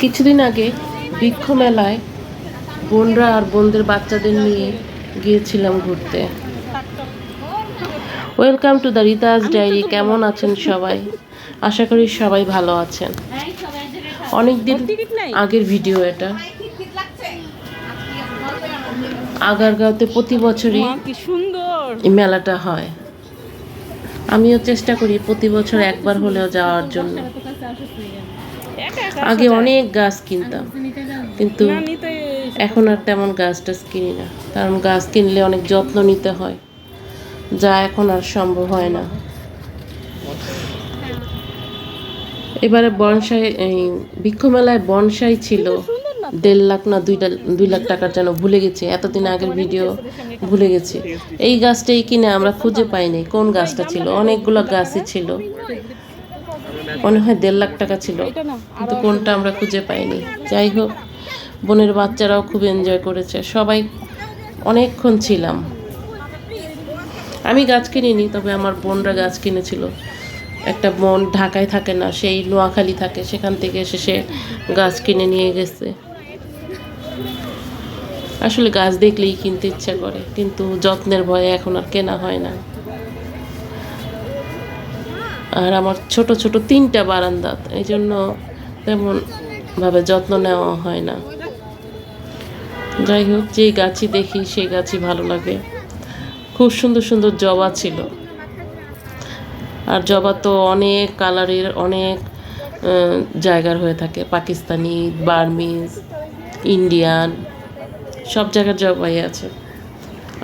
কিছুদিন আগে বৃক্ষ মেলায় বোনরা আর বোনদের বাচ্চাদের নিয়ে গিয়েছিলাম ঘুরতে। Welcome to the Ritaj diary কেমন আছেন সবাই? আশা করি সবাই ভালো আছেন। অনেক দিন আগের ভিডিও এটা। আগারগাঁওতে প্রতি বছরই মেলাটা হয়। আমিও চেষ্টা করি প্রতি বছর একবার হলেও যাওয়ার জন্য। আগে অনেক গাছ কিনতাম। কিন্তু এখন আর তেমন গাছ টাছ কিনি না। কারণ গাছ কিনলে অনেক যত্ন নিতে হয়। যা এখন আর সম্ভব হয় না। এবারে বনসাই এই বৃক্ষ মেলায় বনসাই ছিল। দেড় লাখ না দুইটা দুই লাখ টাকার যেন ভুলে গেছি। এতদিন আগের ভিডিও ভুলে গেছি। এই গাছটাই কিনে আমরা খুঁজে পাইনি। কোন গাছটা ছিল? অনেকগুলো গাছই ছিল। মনে হয় দেড় লাখ টাকা ছিল। কিন্তু কোনটা আমরা খুঁজে পাইনি। যাই হোক বোনের বাচ্চারাও খুব এনজয় করেছে। সবাই অনেকক্ষণ ছিলাম। আমি গাছ কিনিনি তবে আমার বোনরা গাছ কিনেছিল। একটা বোন ঢাকায় থাকে না সেই নোয়াখালী থাকে। সেখান থেকে এসে সে গাছ কিনে নিয়ে গেছে। আসলে গাছ দেখলেই কিনতে ইচ্ছা করে কিন্তু যত্নের ভয়ে এখন আর কেনা হয় না। আর আমার ছোট ছোট তিনটা বারান্দাত এই জন্য তেমন ভাবে যত্ন নেওয়া হয় না। যাই হোক, যে গাছই দেখি সেই গাছই ভালো লাগে। খুব সুন্দর সুন্দর জবা ছিল। আর জবা তো অনেক কালারের, অনেক জায়গার হয়ে থাকে। পাকিস্তানি, বার্মিজ, ইন্ডিয়ান, সব জায়গার জবাই আছে।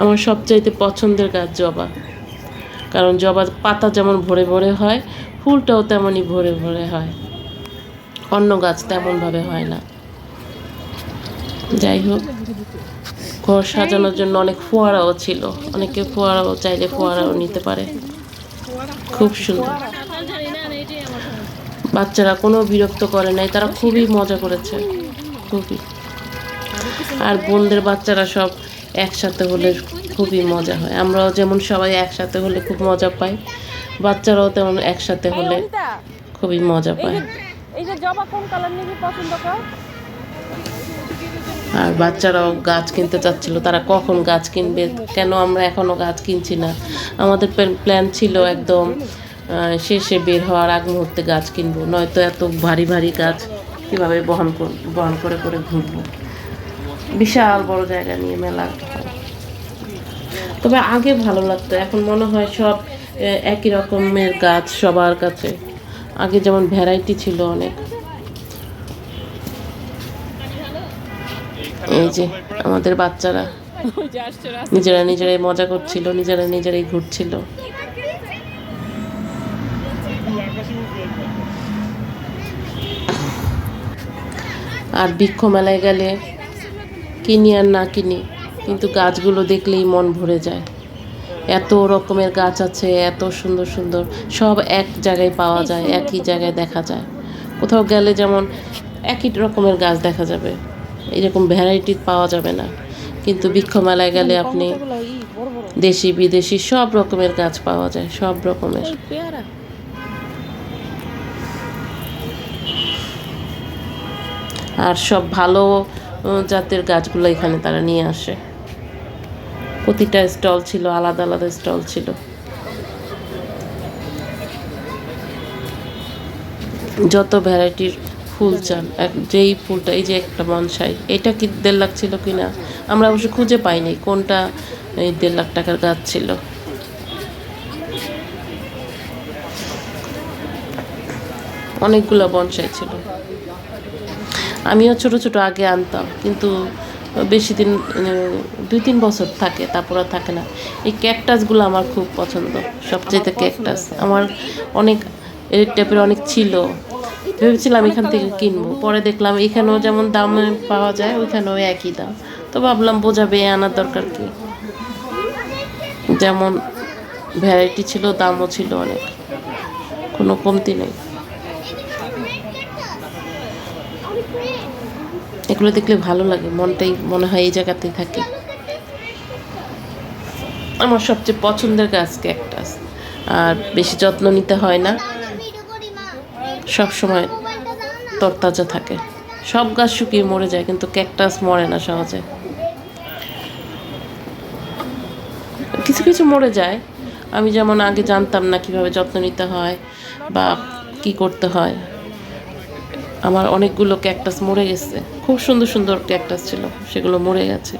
আমার সবচাইতে পছন্দের গাছ জবা। কারণ জবার পাতা যেমন ভরে ভরে হয়, ফুলটাও তেমনই ভরে ভরে হয়। অন্য গাছ তেমনভাবে হয় না। যাই হোক, ঘর সাজানোর জন্য অনেক ফোয়ারাও ছিল। অনেকে ফোয়ারাও চাইলে ফোয়ারাও নিতে পারে। খুব সুন্দর। বাচ্চারা কোনো বিরক্ত করে নাই, তারা খুবই মজা করেছে। খুবই। আর বোনদের বাচ্চারা সব একসাথে হলে খুবই মজা হয়। আমরাও যেমন সবাই একসাথে হলে খুব মজা পাই। বাচ্চারাও তেমন একসাথে হলে খুবই মজা পায়। আর বাচ্চারাও গাছ কিনতে চাচ্ছিল তারা কখন গাছ কিনবে? কেন আমরা এখনও গাছ কিনছি না? আমাদের প্ল্যান ছিল একদম শেষে বের হওয়ার আগ মুহূর্তে গাছ কিনবো নয়তো এত ভারী ভারী গাছ কীভাবে বহন কর বহন করে করে ঘুরবো। বিশাল বড় জায়গা নিয়ে মেলা। তবে আগে ভালো লাগতো। এখন মনে হয় সব একই রকমের গাছ সবার কাছে। আগে যেমন ভ্যারাইটি ছিল অনেক। এই যে আমাদের বাচ্চারা। নিজেরা নিজেরাই মজা করছিল, নিজেরা নিজেরাই ঘুরছিল। আর বৃক্ষ মেলায় গেলে কিনি আর না কিনি। কিন্তু গাছগুলো দেখলেই মন ভরে যায়। এত রকমের গাছ আছে, এত সুন্দর সুন্দর, সব এক জায়গায় পাওয়া যায়, একই জায়গায় দেখা যায়। কোথাও গেলে যেমন একই রকমের গাছ দেখা যাবে, এরকম ভ্যারাইটি পাওয়া যাবে না। কিন্তু বৃক্ষ মেলায় গেলে আপনি দেশি, বিদেশি সব রকমের গাছ পাওয়া যায়, সব রকমের। আর সব ভালো জাতের গাছগুলো এখানে তারা নিয়ে আসে। প্রতিটা স্টল ছিল, আলাদা আলাদা স্টল ছিল। যত ভ্যারাইটির ফুল চান, এক- যেই ফুলটা, এই যে একটা বনসাই, এটা কি দেড় লাখ ছিল কি না আমরা অবশ্য খুঁজে পাইনি কোনটা এই দেড় লাখ টাকার গাছ ছিল। অনেকগুলো বনসাই ছিল। আমিও ছোট ছোট আগে আনতাম, কিন্তু বেশি দিন উম, দুই তিন বছর থাকে তারপর আর থাকে না। এই ক্যাকটাসগুলো আমার খুব পছন্দ সবচেয়ে ক্যাকটাস আমার অনেক এই টাইপের অনেক ছিল। ভেবেছিলাম এখান থেকে কিনবো পরে দেখলাম এখানেও যেমন দামে পাওয়া যায় ওইখানেও একই দাম। তো ভাবলাম বোঝাবে আনার দরকার কি? যেমন ভ্যারাইটি ছিল দামও ছিল অনেক। কোনো কমতি নেই। এগুলো দেখলে ভালো লাগে, মনটাই মনে হয় এই জায়গাতেই থাকে। আমার সবচেয়ে পছন্দের গাছ ক্যাকটাস, আর বেশি যত্ন নিতে হয় না। সব সময় তরতাজা থাকে। সব গাছ শুকিয়ে মরে যায়, কিন্তু ক্যাকটাস মরে না সহজে। কিছু কিছু মরে যায়। আমি যেমন আগে জানতাম না কীভাবে যত্ন নিতে হয় বা কি করতে হয়। আমার অনেকগুলো ক্যাকটাস মরে গেছে। খুব সুন্দর সুন্দর ক্যাকটাস ছিল সেগুলো মরে গেছে।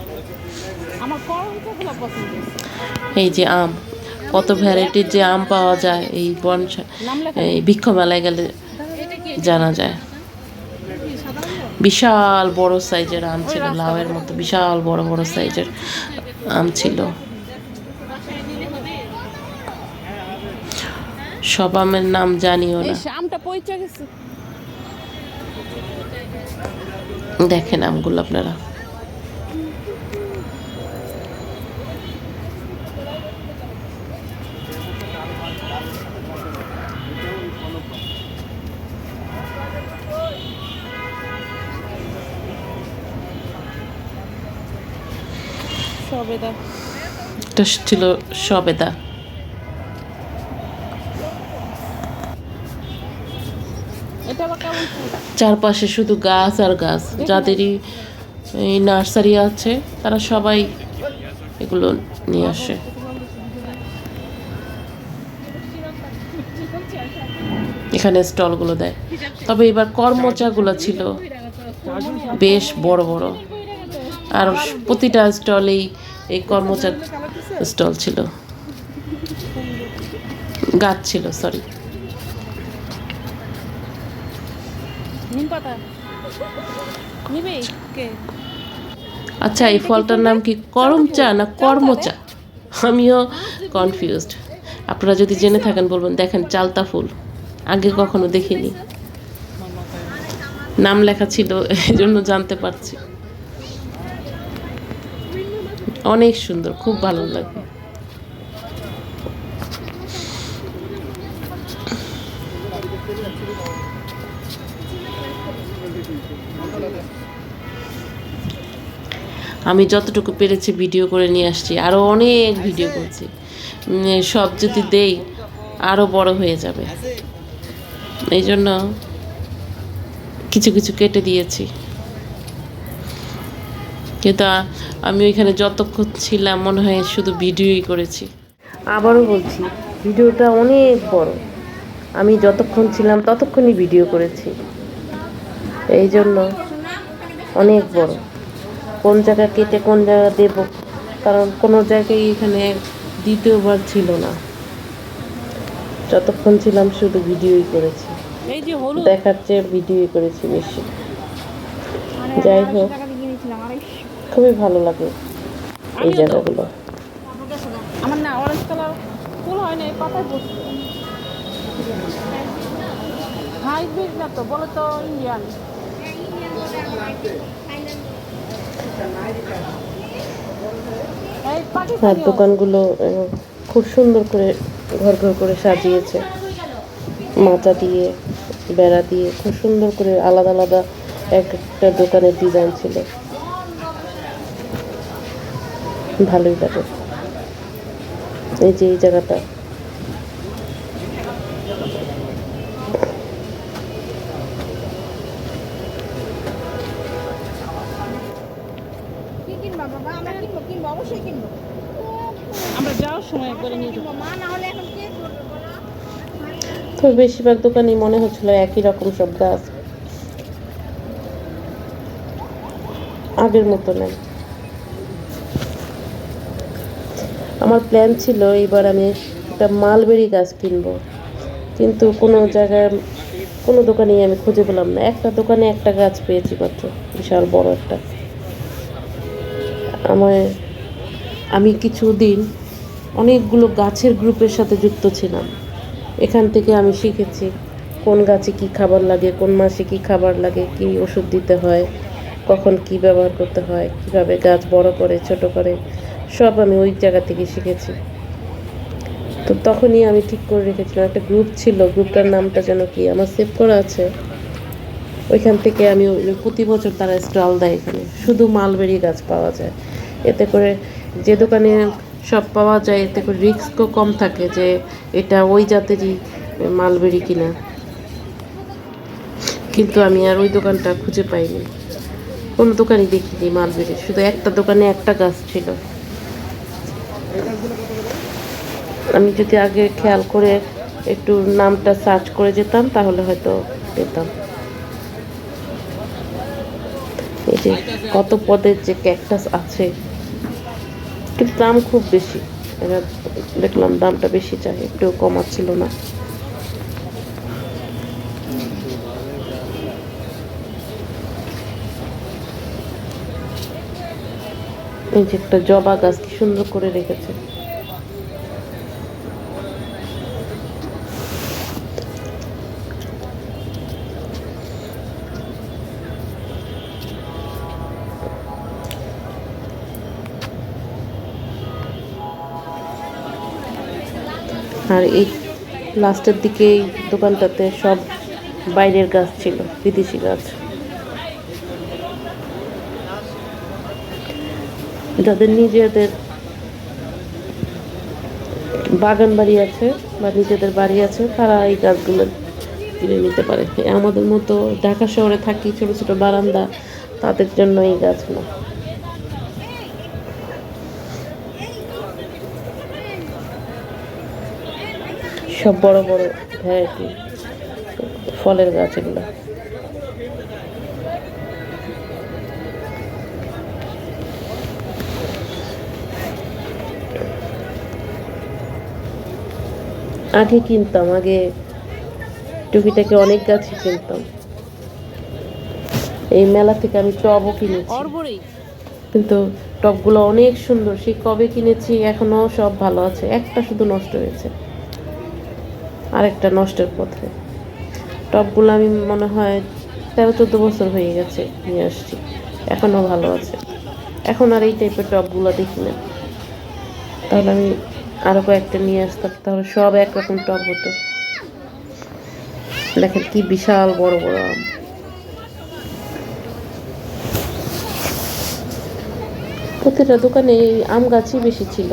এই যে আম কত ভ্যারাইটির যে আম পাওয়া যায় এই লেখা এই বৃক্ষ মেলায় গেলে জানা যায়। বিশাল বড় সাইজের আম ছিল লাউয়ের মতো বিশাল বড় বড় সাইজের আম ছিল। সব আমের নাম জানিও না। আমটা পইচা গেছে। দেখেন আমগুলো আপনারা। সবেদা। এটা ছিল সবেদা। চারপাশে শুধু গাছ আর গাছ। যাদেরই এই নার্সারি আছে, তারা সবাই এগুলো নিয়ে আসে। এখানে স্টলগুলো দেয়। তবে এবার কর্মচাগুলো ছিল বেশ বড় বড়। আর প্রতিটা স্টলেই এই কর্মচা স্টল ছিল। গাছ ছিল সরি পাতা। নিবে? কে? আচ্ছা এই ফলটার নাম কি করম চা না কর্ম চা আমিও কনফিউজড আপনারা যদি জেনে থাকেন বলবেন দেখেন চালতা ফুল। আগে কখনো দেখিনি। নাম লেখা ছিল এই জন্য জানতে পারছি। অনেক সুন্দর খুব ভালো লাগে আমি যতটুকু পেরেছি ভিডিও করে নিয়ে আসছি। আরও অনেক ভিডিও করছি। সব যদি দেই আরও বড় হয়ে যাবে। এই জন্য কিছু কিছু কেটে দিয়েছি। কিন্তু আমি ওইখানে যতক্ষণ ছিলাম, মনে হয় শুধু ভিডিওই করেছি। আবারও বলছি, ভিডিওটা অনেক বড়। আমি যতক্ষণ ছিলাম, ততক্ষণই ভিডিও করেছি। এই জন্য অনেক বড়। কোন জায়গা কেটে কোন জায়গা দেব? কারণ কোনো জায়গায় এখানে দ্বিতীয়বার ছিল না। যতক্ষণ ছিলাম শুধু ভিডিওই করেছি। এই যে হলুদ। দেখার চেয়ে ভিডিওই করেছি বেশি। মানে যাই হোক। টাকা দিয়ে কিনেছিলাম আড়াইশো। খুবই ভালো লাগে এই জায়গাগুলো। আমার না অরেঞ্জ কালার ফুল হয় না এই পাতায় বসছে হাইব্রিড না তো বলে তো ইন্ডিয়ান। আর দোকানগুলো খুব সুন্দর করে ঘর ঘর করে সাজিয়েছে। মাচা দিয়ে, বেড়া দিয়ে, খুব সুন্দর করে আলাদা আলাদা এক একটা দোকানের ডিজাইন ছিল। ভালোই লাগে। এই যে এই জায়গাটা। তো বেশিরভাগ দোকানই মনে হচ্ছিল একই রকম সব গাছ। আগের মতো নেই। আমার প্ল্যান ছিল এবার আমি একটা মালবেরি গাছ কিনবো। কিন্তু কোনো জায়গায়, কোনো দোকানেই আমি খুঁজে পেলাম না। একটা দোকানে একটা গাছ পেয়েছি মাত্র, বিশাল বড় একটা। আমায়, আমি কিছুদিন অনেকগুলো গাছের গ্রুপের সাথে যুক্ত ছিলাম। এখান থেকে আমি শিখেছি কোন গাছে কি খাবার লাগে, কোন মাসে কি খাবার লাগে, কি ওষুধ দিতে হয়, কখন কি ব্যবহার করতে হয়, কীভাবে গাছ বড় করে, ছোট করে, সব আমি ওই জায়গা থেকে শিখেছি। তো তখনই আমি ঠিক করে রেখেছিলাম, একটা গ্রুপ ছিল গ্রুপটার নামটা যেন কি আমার সেভ করা আছে। ওইখান থেকে আমি প্রতি বছর তারা স্টল দেয় এখানে, শুধু মালবেরি গাছ পাওয়া যায়। এতে করে যে দোকানে সব পাওয়া যায়, এতে করে রিস্কও কম থাকে যে এটা ওই জাতেরই মালবেরি কিনা। কিন্তু আমি আর ওই দোকানটা খুঁজে পাইনি। কোনো দোকানই দেখিনি মালবেরি, শুধু একটা দোকানে একটা গাছ ছিল। আমি যদি আগে খেয়াল করে একটু নামটা সার্চ করে যেতাম, তাহলে হয়তো পেতাম। এই যে কত পদের যে ক্যাকটাস আছে কিন্তু দাম খুব বেশি। এরা দেখলাম দামটা বেশি চাই একটু কমাচ্ছিল না। এই যে একটা জবা গাছ কি সুন্দর করে রেখেছে। আর এই লাস্টের দিকে এই দোকানটাতে সব বাইরের গাছ ছিল, বিদেশি গাছ। যাদের নিজেদের বাগান বাড়ি আছে বা নিজেদের বাড়ি আছে, তারা এই গাছগুলো কিনে নিতে পারে। আমাদের মতো ঢাকা শহরে থাকি ছোট ছোট বারান্দা, তাদের জন্য এই গাছ না সব বড় বড় ভ্যারাইটি ফলের গাছ এগুলো। আগে কিনতাম আগে টুকিটাকে অনেক গাছই কিনতাম। এই মেলা থেকে আমি টবও কিনেছি। কিন্তু টবগুলো অনেক সুন্দর সেই কবে কিনেছি এখনও সব ভালো আছে একটা শুধু নষ্ট হয়েছে। আরেকটা নষ্টের পথে। টবগুলো আমি মনে হয় তেরো, চোদ্দ বছর হয়ে গেছে নিয়ে আসছি। এখনও ভালো আছে। এখন আর এই টাইপের টবগুলো দেখি না। তাহলে আমি আরও কয়েকটা নিয়ে আসতাম। তাহলে সব একরকম টব হতো। দেখেন কি বিশাল বড় বড় আম। প্রতিটা দোকানে এই আম গাছই বেশি ছিল।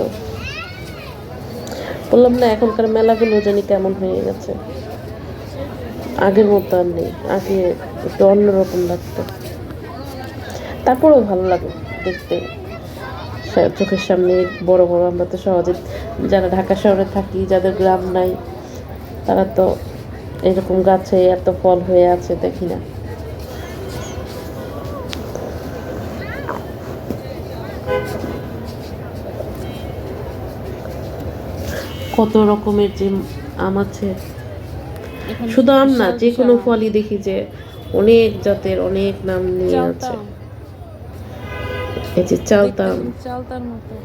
বললাম না, এখনকার মেলাগুলো জানি কেমন হয়ে গেছে। আগের মতো আর নেই, আগে একটু অন্যরকম লাগতো। তারপরেও ভালো লাগে দেখতে। চোখের সামনে বড় বড়, আমরা তো সহজে যারা ঢাকা শহরে থাকি, যাদের গ্রাম নাই, তারা তো এরকম গাছে এত ফল হয়ে আছে, দেখি না। কত রকমের যে আম আছে। শুধু আম না যে কোনো ফলই দেখি যে অনেক জাতের অনেক নাম নিয়ে আছে। চালতাম এই যে চালতাম। চালতার মতো।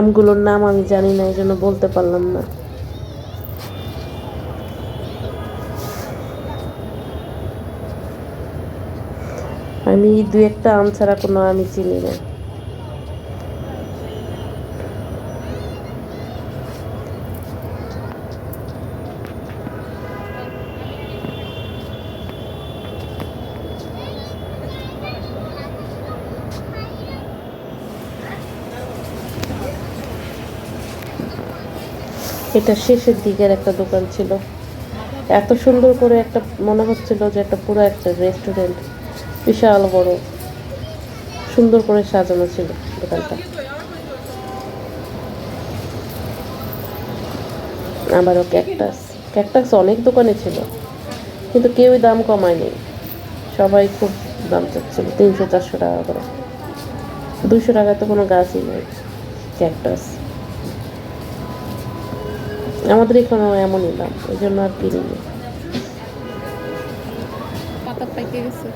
আমগুলোর নাম আমি জানি না এই জন্য বলতে পারলাম না। আমি দু একটা আম ছাড়া কোনো আমি চিনি না। এটা শেষের দিকের একটা দোকান ছিল। এত সুন্দর করে একটা মনে হচ্ছিল যে একটা পুরো একটা রেস্টুরেন্ট বিশাল বড়। সুন্দর করে সাজানো ছিল দোকানটা। আবারও ক্যাকটাস ক্যাকটাস অনেক দোকানে ছিল, কিন্তু কেউই দাম কমায়নি। সবাই খুব দাম চাচ্ছিল, তিনশো চারশো টাকা করে। দুশো টাকা তো কোনো গাছই নেই ক্যাকটাস আমাদের এখানেও এমনই দাম ওই জন্য আর কিনিনি পাতা পাইকে গেছে।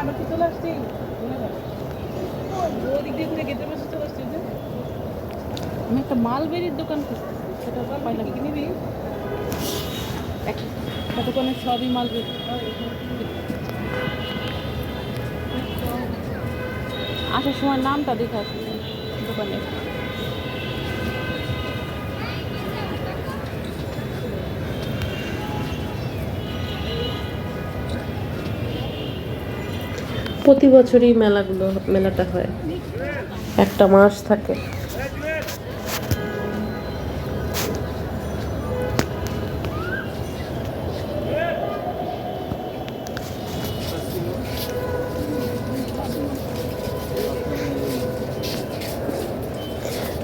আমরা কি চলে আসছি। ওদিক দিয়ে ঘুরে গেটের পাশে চলে আমি একটা মালবেরির দোকান খুঁজতেছি সেটা পাইলাম নিবি? একটা দোকানে সবই মালবেরি। আসার সময় নামটা দেখে আসি দোকানে। প্রতি বছরই মেলাগুলো মেলাটা হয়। একটা মাস থাকে।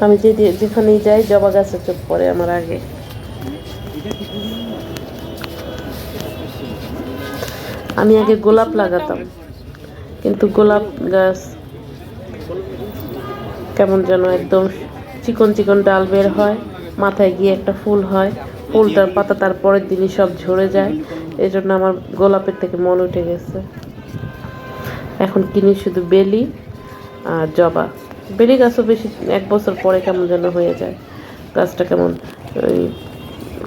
আমি যে যেখানেই যাই, জবা গাছে চোখ পড়ে আমার আগে। আমি আগে গোলাপ লাগাতাম, কিন্তু গোলাপ গাছ কেমন যেন একদম চিকন চিকন ডাল বের হয়, মাথায় গিয়ে একটা ফুল হয় ফুলটার পাতা তার পরের দিনই সব ঝরে যায় এই জন্য আমার গোলাপের থেকে মন উঠে গেছে। এখন কিনি শুধু বেলি আর জবা। বেলি গাছও বেশি এক বছর পরে কেমন যেন হয়ে যায়। গাছটা কেমন ওই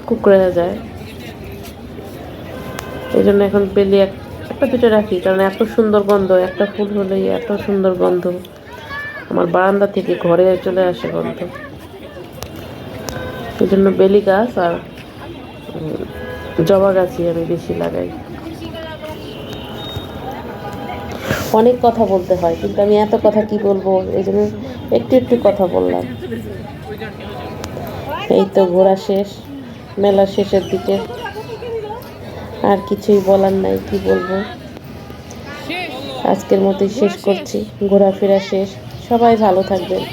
কুকড়ে যায়। এই জন্য এখন বেলি এক একটা দুটো রাখি, কারণ এত সুন্দর গন্ধ, একটা ফুল হলেই এত সুন্দর গন্ধ। আমার বারান্দা থেকে ঘরে চলে আসে গন্ধ। এই জন্য বেলি গাছ আর জবা গাছই আমি বেশি লাগাই। অনেক কথা বলতে হয়, কিন্তু আমি এত কথা কি বলব? এই জন্য একটু একটু কথা বললাম। এই তো ঘোরা শেষ, মেলা শেষের দিকে। আর কিছুই বলার নাই, কি বলব? আজকের মতোই শেষ করছি, ঘোরাফেরা শেষ। সবাই ভালো থাকবেন।